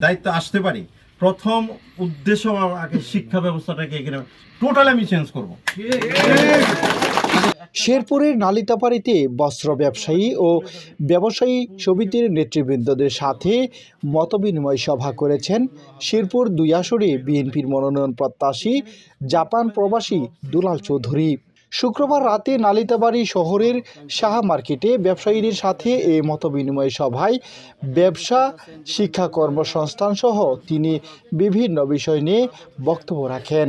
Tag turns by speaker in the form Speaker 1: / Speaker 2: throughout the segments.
Speaker 1: দায়িত্ব আসতে পারি। প্রথম উদ্দেশ্য আগে শিক্ষা ব্যবস্থাটাকে এখানে টোটাল আমি চেঞ্জ করব।
Speaker 2: শেরপুরের নালিতাপাড়িতে বস্ত্র ব্যবসায়ী ও ব্যবসায়ী সমিতির নেতৃবৃন্দদের সাথে মতবিনিময় সভা করেছেন শেরপুর দুই আসরে বিএনপির মনোনয়ন প্রত্যাশী জাপান প্রবাসী দুলাল চৌধুরী। শুক্রবার রাতে নালিতাবাড়ি শহরের সাহা মার্কেটে ব্যবসায়ীদের সাথে এই মতবিনিময় সভায় ব্যবসা, শিক্ষা কর্মসংস্থান সহ তিনি বিভিন্ন বিষয় নিয়ে বক্তব্য রাখেন।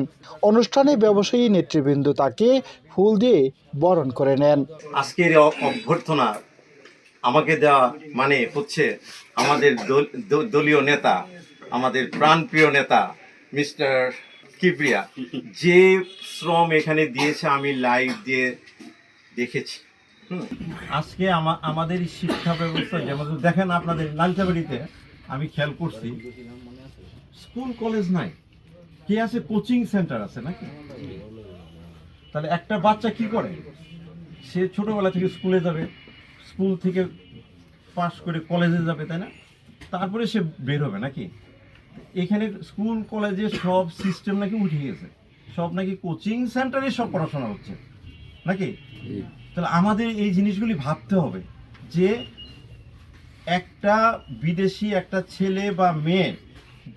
Speaker 2: অনুষ্ঠানে ব্যবসায়ী নেতৃবৃন্দ তাকে ফুল দিয়ে বরণ করে নেন।
Speaker 1: আজকের অভ্যর্থনা আমাকে দেওয়া মানে হচ্ছে আমাদের দলীয় নেতা, আমাদের প্রাণপ্রিয় নেতা, মিস্টার কিপ্রিয়া যে শ্রম এখানে দিয়েছে, আমি লাইভ দিয়ে দেখেছি। আজকে আমা- আমাদের শিক্ষা ব্যবস্থা যেমন দেখেন আপনাদের লালচাবাড়িতে আমি খেয়াল করছি, স্কুল, কলেজ নাই। কে আছে? কোচিং সেন্টার আছে নাকি? তাহলে একটা বাচ্চা কি করে? সে ছোটবেলা থেকে স্কুলে যাবে, স্কুল থেকে পাশ করে কলেজে যাবে, তাই না? তারপরে সে বের হবে নাকি? এখানে স্কুল কলেজে সব সিস্টেম নাকি উঠে গেছে। সব নাকি কোচিং সেন্টারে সব পড়াশোনা হচ্ছে। নাকি? তাহলে আমাদের এই জিনিসগুলি ভাবতে হবে যে একটা বিদেশি একটা ছেলে বা মেয়ে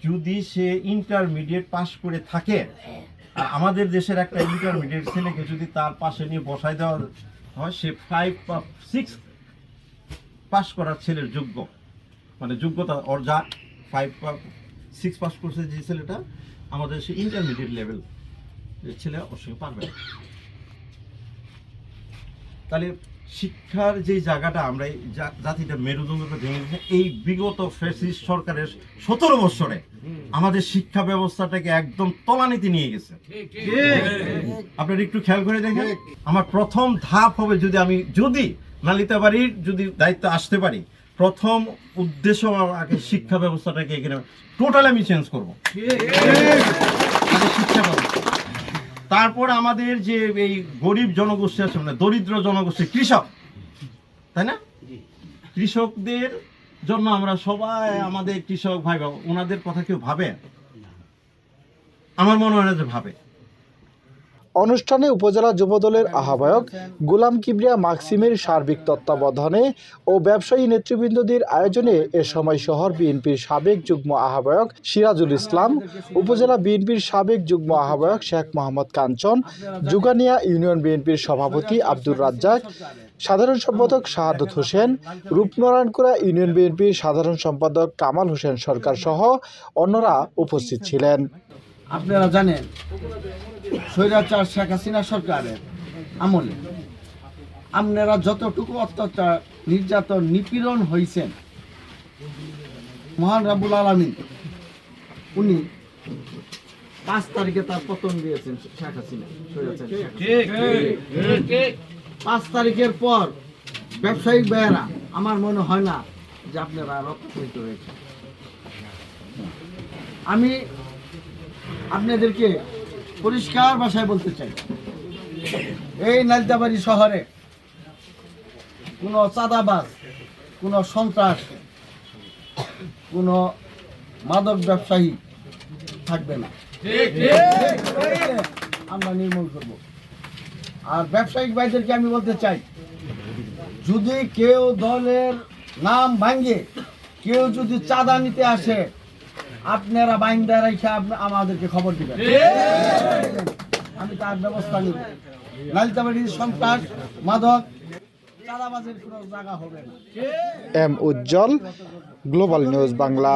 Speaker 1: যদি সে ইন্টারমিডিয়েট পাস করে থাকে আর আমাদের দেশের একটা ইন্টারমিডিয়েট ছেলেকে যদি তার পাশে নিয়ে বসায় দেওয়া হয় সে ফাইভ বা সিক্স পাস করার ছেলের যোগ্য। মানে যোগ্যতা যা ফাইভ বা সিক্স পাস করছে যে ছেলেটা, আমাদের সে ইন্টারমিডিয়েট লেভেল ছেলে অবশ্যই পারবে তাহলে শিক্ষার যে জায়গাটা আমরা জাতিটা মেরুদণ্ডটা ভেঙে দিয়েছে, এই বিগত ফ্যাসিস্ট সরকারের সতেরো বছরে আমাদের শিক্ষা ব্যবস্থাটাকে একদম তলানিতে নিয়ে গেছে। আপনার একটু খেয়াল করে দেখেন, আমার প্রথম ধাপ হবে যদি আমি, যদি নালিতাবাড়ির যদি দায়িত্ব আসতে পারি প্রথম উদ্দেশ্য আগে শিক্ষা ব্যবস্থাটাকে এখানে টোটাল আমি চেঞ্জ করব। শিক্ষা ব্যবস্থা। তারপর আমাদের যে এই গরিব জনগোষ্ঠী আছে মানে দরিদ্র জনগোষ্ঠী কৃষক তাই না? কৃষকদের জন্য আমরা সবাই আমাদের কৃষক ভাই বাবা ওনাদের কথা কেউ ভাবে? আমার মনে হয় না যে ভাবে।
Speaker 2: অনুষ্ঠানে উপজেলা যুবদলের আহ্বায়ক গুলাম কিবরিয়া মাকসিমের সার্বিক তত্ত্বাবধানে ও ব্যবসায়ী নেতৃবৃন্দদের আয়োজনে এ সময় শহর বিএনপির সাবেক যুগ্ম আহ্বায়ক সিরাজুল ইসলাম, উপজেলা বিএনপির সাবেক যুগ্ম আহ্বায়ক শেখ মোহাম্মদ কাঞ্চন, জুগানিয়া ইউনিয়ন বিএনপির সভাপতি আব্দুর রাজ্জাক, সাধারণ সম্পাদক শাহাদত হোসেন, রূপনারায়ণকুড়া ইউনিয়ন বিএনপির সাধারণ সম্পাদক কামাল হোসেন সরকার সহ অন্যরা উপস্থিত ছিলেন।
Speaker 3: আপনারা জানেন স্বৈরাচার শেখ হাসিনা সরকারের আমলে আপনারা যতটুকু অত্যাচার নির্যাতন নিপীড়ন হয়েছেন মহান রাবুল আলমিন উনি পাঁচ তারিখে তার পতন দিয়েছেন শেখ হাসিনা। পাঁচ তারিখের পর ব্যবসায়িক ব্যয়েরা আমার মনে হয় না যে আপনারা হয়েছে আমি আপনাদেরকে পরিষ্কার ভাষায় বলতে চাই। এই নালদাবাড়ি শহরে কোনো চাঁদাবাজ, কোনো সন্ত্রাস, কোনো মাদক ব্যবসায়ী থাকবে না। আমরা নির্মূল করব। আর ব্যবসায়িক ভাইদেরকে আমি বলতে চাই, যদি কেউ দলের নাম ভাঙ্গে কেউ যদি চাঁদা নিতে আসে আপনারা বাইন্দা রেখে আপনি আমাদেরকে খবর দিবেন। আমি তার ব্যবস্থা নিব। লালিতাবাড়ির সন্ত্রাস মাদক চাঁদাবাজের কোনো জায়গা হবে না।
Speaker 2: M Ujjwal global news Bangla